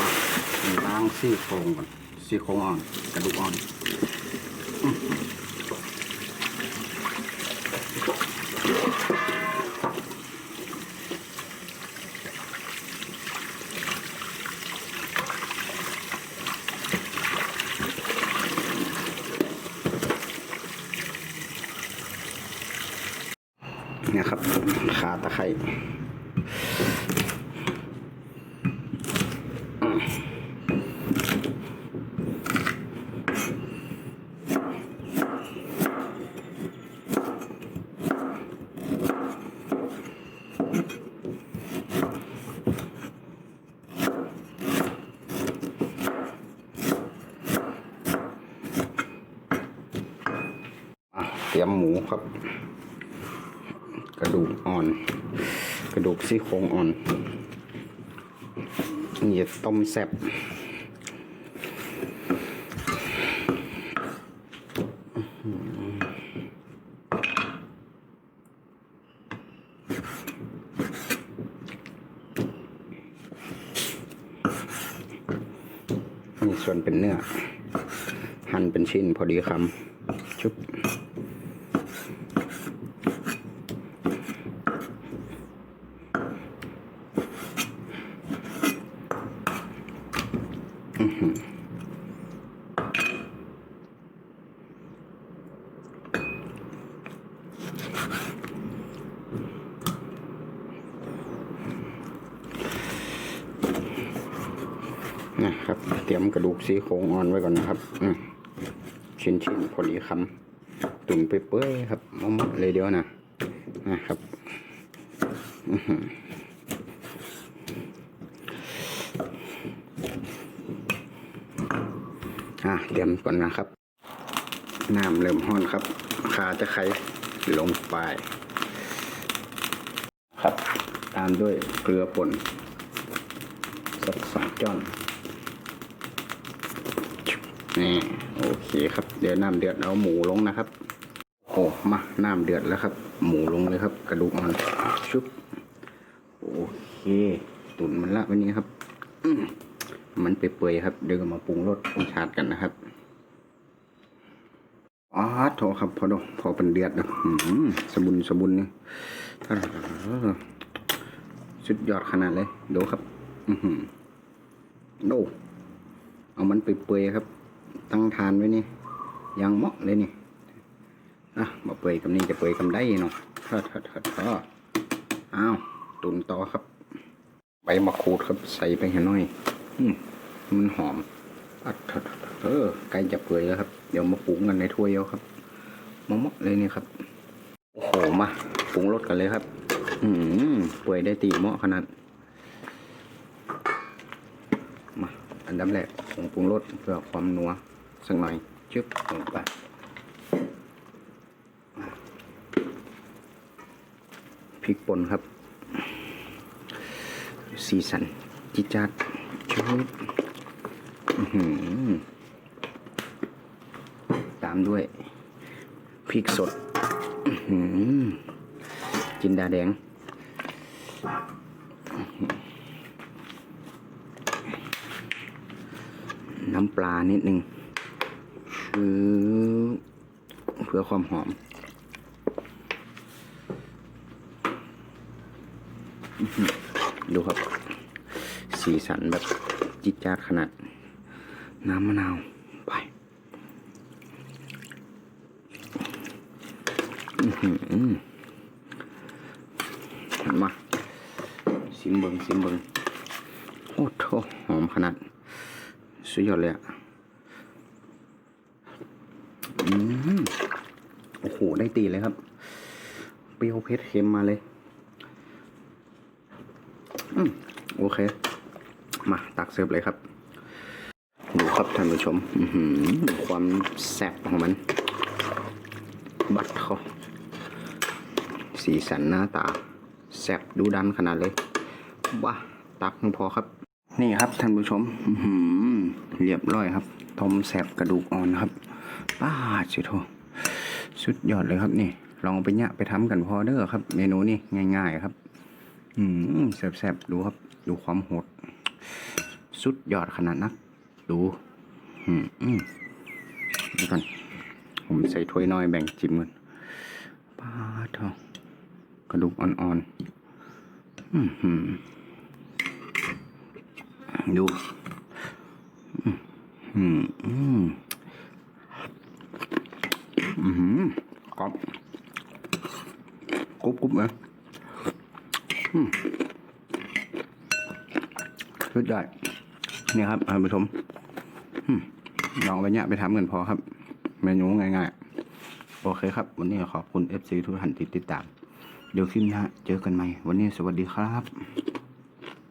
มาล้างซี่โครงก่อนซี่โครงอ่อนกระดูกอ่อนเนี่ยครับขาตะไคร้ ตรียมหมูครับ กระดูกอ่อน กระดูกซี่โครงอ่อนนี่ต้มแซ่บนี่ส่วนเป็นเนื้อ หั่นเป็นชิ้นพอดีคำชุบ นะครับ เตรียมกระดูกซี่โครงอ่อนไว้ก่อนนะครับชิ้นชิ้นพอดีคำตุ่นไปเปื่อยๆครับมามเลยเดียวนะนะครับอื้อหืออ่ะเตรียมก่อนนะครับ น้ำเริ่มห้อนครับขาจะไขลงไป ครับ ตามด้วยเกลือป่นสักสองจ้อนนี่โอเคครับ เดี๋ยวน้ำเดือดเอาหมูลงนะครับ โอ้มาน้ำเดือดแล้วครับ หมูลงเลยครับ กระดูกอ่อนชุบโอเค ตุ๋นมันละวันนี้ครับอื มันเปื่อยๆครับเดี๋ยวก็มาปรุงรสปรุงชาติกันนะครับอ๋อโถครับพอดพอเป็นเดือดนะสบุนสบุนนี่สุดยอดขนาดเลยดูครับอือหือโดเอามันไปเปื่อยครับ ตั้งทานไว้นี่ยังเหมาะเลยนี่อะมาเปื่อยกับนี่จะเปื่อยกับได้เนาะทอดทอดทอดทอดอ้าวตุนต่อครับ ใบมะกรูดครับใส่ไปให้น่อย มันหอมอัดเออใกล้จะเปื่อยแล้วครับ เดี๋ยวมาปรุงกันในถ้วยเอาครับมาเหมะเลยนี่ครับ โอ้โห มาปรุงรสกันเลยครับ อืมเปื่อยได้ตีเหมาะขนาด มา อันดับแรกผงปรุงรสเพื่อความนัวสักหน่อยชึบลงไปพริกป่นครับ สีสันจิจัด ชึบตามด้วยพริกสดจินดาแดง น้ำปลานิดนึงชือเพื่อความหอมดูครับ สีสันแบบจิตจาดขนาด น้ำมะนาวไปหันมาซิมเบิงซิมเบิงโอ้โถหอมขนาด สุดยอดเลยอะโอ้โห ได้ตีเลยครับ เปรี้ยวเผ็ดเค็มมาเลย อืม โอเค มาตักเสิร์ฟเลยครับ ดูครับท่านผู้ชมอือหือความแซ่บของมัน บัดเขาสีสันหน้าตาแซ่บดูดันขนาดเลยว้าตักเพียงพอครับ นี่ครับท่านผู้ชมหือเรียบร้อยครับต้มแซ่บกระดูกอ่อนครับป้าจิโทสุดยอดเลยครับนี่ ลองไปเนี่ยไปทำกันพอเด้อครับ เมนูนี่ง่าย ๆ ครับ อืมแซ่บๆดูครับ ดูความโหด สุดยอดขนาดนัก ดูอืมอืมดี๋ยวก่อนผมใส่ถ้วยน้อยแบ่งจิ้มกันปลาทองกระดูกอ่อนๆอืมหืมดูอืมอืมอืมอืมกรอบกรุบกรุบเลยอืม สุดยอดนี่ครับท่านผู้ชมลองไปเนี่ยไปทำกันพอครับ เมนูง่ายๆ โอเคครับ วันนี้ขอบคุณ FC ทุกท่านที่ติดตาม เดี๋ยวคลิปหน้าเจอกันใหม่ วันนี้สวัสดีครับ